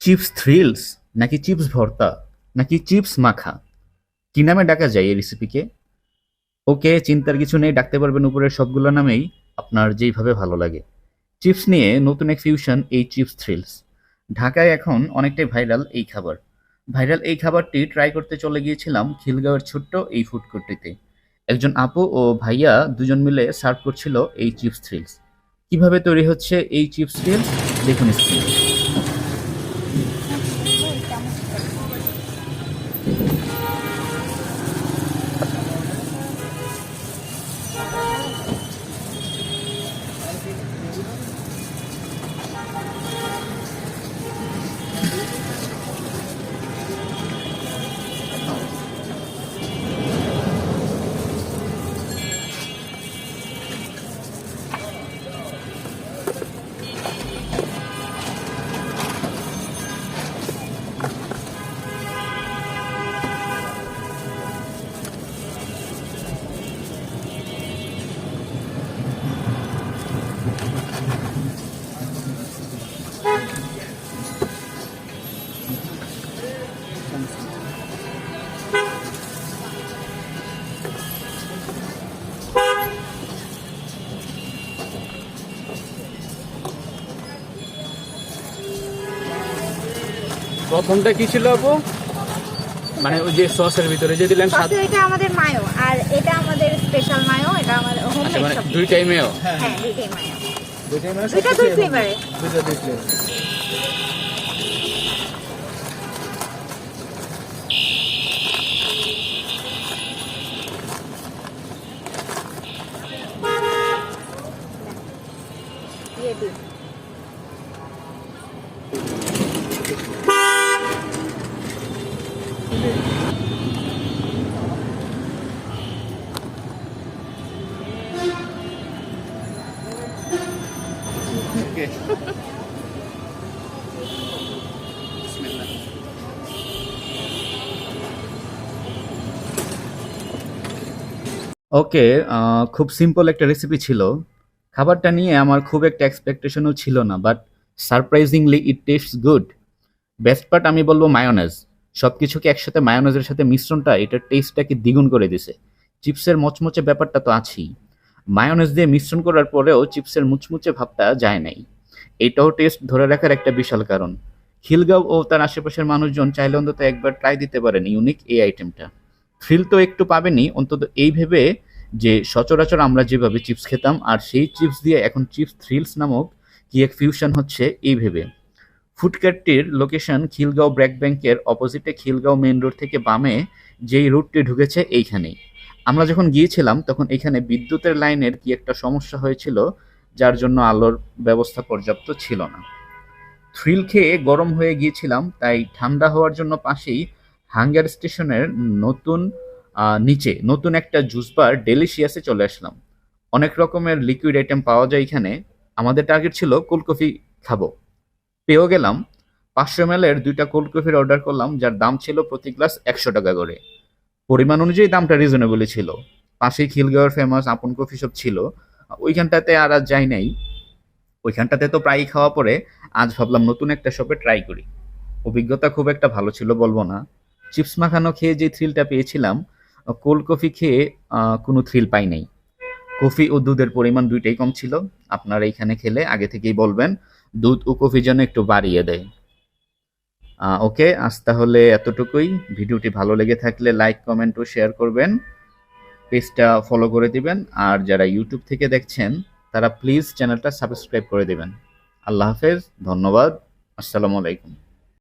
Chips thrills নাকি chips ভর্তা নাকি চিপস মাখা? কি নামে ডাকা যায় এই রেসিপিকে ওকে চিন্তার কিছু নেই, ডাকতে পারবেন উপরের সবগুলো নামেই, আপনার যেইভাবে ভালো লাগে। চিপস নিয়ে নতুন এক ফিউশন এই চিপস থ্রিলস। ঢাকায় এখন অনেকটাই ভাইরাল এই খাবার। ভাইরাল এই খাবারটি ট্রাই করতে চলে গিয়েছিলাম খিলগাঁওয়ের ছোট্ট এই ফুড কোর্টটিতে একজন আপু ও ভাইয়া দুজন মিলে সার্ভ করছিল এই চিপস থ্রিলস। কীভাবে তৈরি হচ্ছে এই চিপস থ্রিলস? দেখুন প্রথমটা কি ছিল আপু? মানে ওই যে সসের ভিতরে যে দিলেন সাত এটা আমাদের মায়ো আর এটা আমাদের স্পেশাল মায়ো এটা আমাদের হোম মেড মানে সব দুই টাইমেও হ্যাঁ দুইটাই মায়ো। দুইটাই মানে দুইটা দুই ফ্লেভারে দুইটা দুই flavor। দিয়ে দিই ওকে আহ, খুব সিম্পল একটা রেসিপি ছিল। খাবারটা নিয়ে আমার খুব একটা এক্সপেকটেশনও ছিল না but surprisingly it taste good best part আমি বলব মায়োনেজ সব কিছুকে একসাথে মায়োনেজের সাথে মিশ্রণটা এটার টেস্টটাকে দ্বিগুণ করে দিছে। চিপসের মচমচে ব্যাপারটা তো আছেই। মায়োনেজ দিয়ে মিশ্রণ করার পরেও চিপসের মুচমুচে ভাবটা যায় নাই। এটাও টেস্ট ধরে রাখার একটা বিশাল কারণ। খিলগাঁও ও তার আশেপাশের মানুষজন চাইলে অন্তত একবার ট্রাই দিতে পারেন ইউনিক এই আইটেমটা থ্রিল তো একটু পাবেনই, অন্তত এই ভেবে যে সচরাচর আমরা যেভাবে চিপস খেতাম আর সেই চিপস দিয়ে এখন চিপস থ্রিলস নামক কি এক ফিউশন হচ্ছে এই ভেবে। ফুডকার্টটির লোকেশন খিলগাঁও ব্র্যাক ব্যাংকের অপোজিটে খিলগাঁও মেন রোড থেকে বামে যেই রুটটি ঢুকেছে এইখানেই। আমরা যখন গিয়েছিলাম, তখন এখানে বিদ্যুতের লাইনের কি একটা সমস্যা হয়েছিল, যার জন্য আলোর ব্যবস্থা পর্যাপ্ত ছিল না। থ্রিল খেয়ে গরম হয়ে গিয়েছিলাম, তাই ঠান্ডা হওয়ার জন্য পাশেই হাঙ্গার স্টেশনের নতুন নিচে নতুন একটা জুস বার ডেলিশিয়াসে চলে আসলাম। অনেক রকমের লিকুইড আইটেম পাওয়া যায় এখানে। আমাদের টার্গেট ছিল কোল্ড কফি খাব। পেয়েও গেলাম। পাঁচশো এম এর দুইটা কোল্ড কফির অর্ডার করলাম, যার দাম ছিল প্রতি গ্লাস একশো টাকা করে। পরিমাণ অনুযায়ী দামটা রিজনেবলই ছিল। পাশেই খিলগাঁওয়ের ফেমাস আপন কফি শপ ছিল। ওইখানটাতে আর আর যাই নাই। ওইখানটাতে তো প্রায়ই খাওয়া পরে। আজ ভাবলাম নতুন একটা শপে ট্রাই করি। অভিজ্ঞতা খুব একটা ভালো ছিল বলব না। চিপস মাখানো খেয়ে যে থ্রিলটা পেয়েছিলাম কোল্ড কফি খেয়ে কোনো থ্রিল পাই নাই। কফি ও দুধের পরিমাণ দুইটাই কম ছিল। আপনারা এইখানে খেলে আগে থেকেই বলবেন, দুধ ও কফি যেন একটু বাড়িয়ে দেয়। ওকে, আজ তাহলে এতটুকুই। ভিডিওটি ভালো লেগে থাকলে লাইক, কমেন্ট ও শেয়ার করবেন। পেজটা ফলো করে দিবেন। আর যারা ইউটিউব থেকে দেখছেন, তারা প্লিজ চ্যানেলটা সাবস্ক্রাইব করে দেবেন। আল্লাহ হাফেজ, ধন্যবাদ। আসসালামু আলাইকুম।